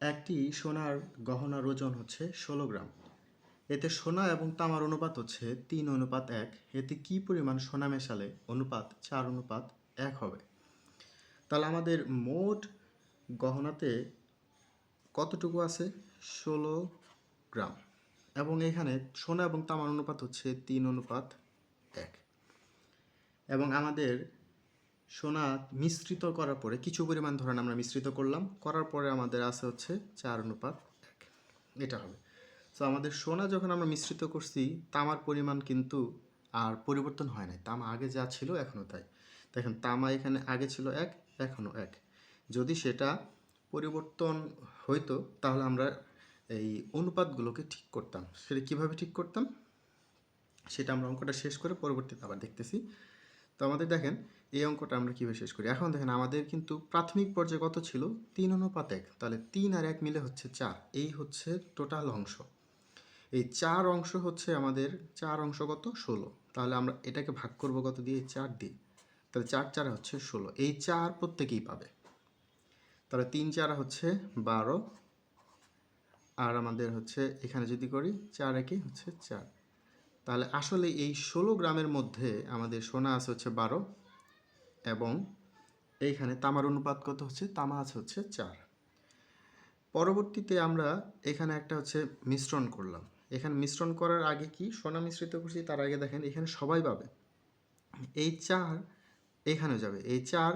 একটি সোনার গহনার ওজন হচ্ছে ষোলো গ্রাম। এতে সোনা এবং তামার অনুপাত হচ্ছে তিন অনুপাত এক। এতে কি পরিমাণ সোনা মেশালে অনুপাত চার অনুপাত এক হবে? তাহলে আমাদের মোট গহনাতে কতটুকু আছে? ষোলো গ্রাম। এবং এখানে সোনা এবং তামার অনুপাত হচ্ছে তিন অনুপাত এক। এবং আমাদের সোনা মিশ্রিত করার পরে কিছু পরিমাণ ধরেন আমরা মিশ্রিত করলাম, করার পরে আমাদের আছে হচ্ছে চার অনুপাত এক। এটা হবে। তো আমাদের সোনা যখন আমরা মিশ্রিত করছি, তামার পরিমাণ কিন্তু আর পরিবর্তন হয় নাই। তামা আগে যা ছিল এখনও তাই। দেখেন, তামা এখানে আগে ছিল এক এখনও এক। যদি সেটা পরিবর্তন হইতো, তাহলে আমরা এই অনুপাতগুলোকে ঠিক করতাম। সেটা কীভাবে ঠিক করতাম? সেটা আমরা অঙ্কটা শেষ করে পরবর্তীতে আবার দেখতেছি। তো আমাদের দেখেন, এই অঙ্কটা আমরা কীভাবে শেষ করি? এখন দেখেন, আমাদের কিন্তু প্রাথমিক পর্যায়ে কত ছিল? তিন অনুপাত এক। তাহলে তিন আর এক মিলে হচ্ছে চার। এই হচ্ছে টোটাল অংশ। এই চার অংশ হচ্ছে আমাদের চার অংশ কত? ষোলো। তাহলে আমরা এটাকে ভাগ করব কত দিয়ে? চার দিয়ে। তাহলে চার চার হচ্ছে ষোলো। এই চার প্রত্যেকেই পাবে। তাহলে তিন চার হচ্ছে বারো। আর আমাদের হচ্ছে, এখানে যদি করি, চার একে হচ্ছে চার। তাহলে আসলে এই ষোলো গ্রামের মধ্যে আমাদের সোনা আছে হচ্ছে বারো এবং এইখানে তামার অনুপাত কত হচ্ছে? তামা আছে হচ্ছে চার। পরবর্তীতে আমরা এখানে একটা হচ্ছে মিশ্রণ করলাম। এখানে মিশ্রণ করার আগে কি? সোনা মিশ্রিত করছি, তার আগে দেখেন এখানে সবাই পাবে। এই চার এখানে যাবে। এই চার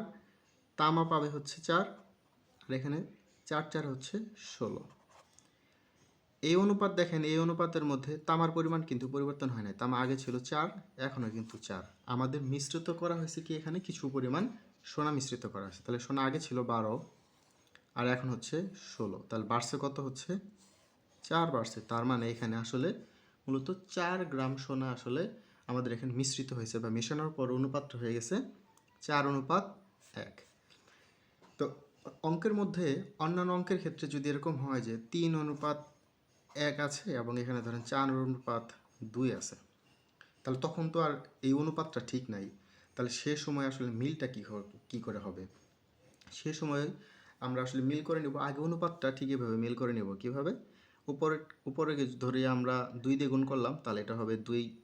তামা পাবে হচ্ছে চার, আর এখানে চার চার হচ্ছে ষোলো। এই অনুপাত দেখেন, এই অনুপাতের মধ্যে তামার পরিমাণ কিন্তু পরিবর্তন হয় নাই। তামা আগে ছিল চার, এখনও কিন্তু চার। আমাদের মিশ্রিত করা হয়েছে কি এখানে? কিছু পরিমাণ সোনা মিশ্রিত করা হয়েছে। তাহলে সোনা আগে ছিল বারো, আর এখন হচ্ছে ষোলো। তাহলে বাড়ছে কত হচ্ছে? চার বাড়ছে। তার মানে এখানে আসলে মূলত চার গ্রাম সোনা আসলে আমাদের এখানে মিশ্রিত হয়েছে বা মেশানোর পর অনুপাতটা হয়ে গেছে চার অনুপাত এক। তো অঙ্কের মধ্যে অন্যান্য অঙ্কের ক্ষেত্রে যদি এরকম হয় যে তিন অনুপাত এক আছে এবং এখানে ধরেন চার অনুপাত দুই আছে। তাহলে তখন তো আর এই অনুপাতটা ঠিক নাই। তাহলে সে সময় আসলে মিলটা কী কী করে হবে? সে সময় আমরা আসলে মিল করে নেব, আগে অনুপাতটা ঠিক এভাবে মিল করে নেব। কীভাবে? উপরে উপরে ধরে আমরা দুই দিয়ে গুণ করলাম, তাহলে এটা হবে দুই,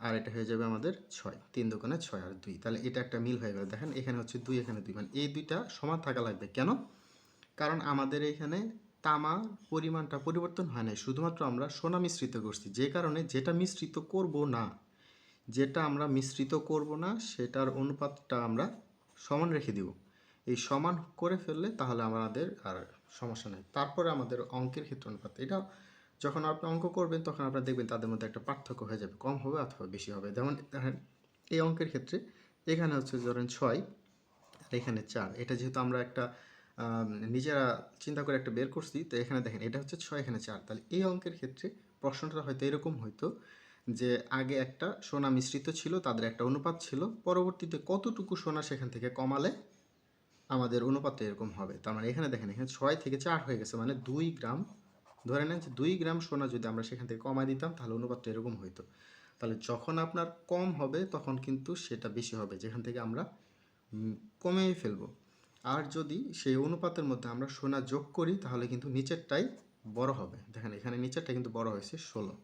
আর এটা হয়ে যাবে আমাদের ছয়, তিন দোকানে ছয় আর দুই। তাহলে এটা একটা মিল হয়ে গেল। দেখেন এখানে হচ্ছে দুই, এখানে দুই। মানে এই দুইটা সমান থাকা লাগবে। কেন? কারণ আমাদের এখানে তামা পরিমাণটা পরিবর্তন হয় নাই। শুধুমাত্র আমরা সোনা মিশ্রিত করছি। যে কারণে যেটা মিশ্রিত করব না, যেটা আমরা মিশ্রিত করব না, সেটার অনুপাতটা আমরা সমান রেখে দিব। এই সমান করে ফেললে তাহলে আমাদের আর সমস্যা নেই। তারপরে আমাদের অঙ্কের ক্ষেত্রে অনুপাত। এটা যখন আপনি অঙ্ক করবেন, তখন আপনারা দেখবেন তাদের মধ্যে একটা পার্থক্য হয়ে যাবে। কম হবে অথবা বেশি হবে। যেমন এই অঙ্কের ক্ষেত্রে এখানে হচ্ছে ধরেন ছয়, আর এখানে চার। এটা যেহেতু আমরা একটা নিজেরা চিন্তা করে একটা বের করছি, তো এখানে দেখেন, এটা হচ্ছে ছয় এখানে চার। তাহলে এই অঙ্কের ক্ষেত্রে প্রশ্নটা হয়তো এরকম হইতো যে আগে একটা সোনা মিশ্রিত ছিল, তাদের একটা অনুপাত ছিল, পরবর্তীতে কতটুকু সোনা সেখান থেকে কমালে আমাদের অনুপাতটা এরকম হবে। তার মানে এখানে দেখেন, এখানে ছয় থেকে চার হয়ে গেছে মানে দুই গ্রাম, ধরে নেন যে দুই গ্রাম সোনা যদি আমরা সেখান থেকে কমায় দিতাম, তাহলে অনুপাতটা এরকম হইতো। তাহলে যখন আপনার কম হবে, তখন কিন্তু সেটা বেশি হবে, যেখান থেকে আমরা কমিয়ে ফেলব। আর যদি সেই অনুপাতের মধ্যে আমরা সোনা যোগ করি, তাহলে কিন্তু নিচেরটাই বড় হবে। দেখেন, এখানে নিচেরটা কিন্তু বড় হয়েছে ষোলো।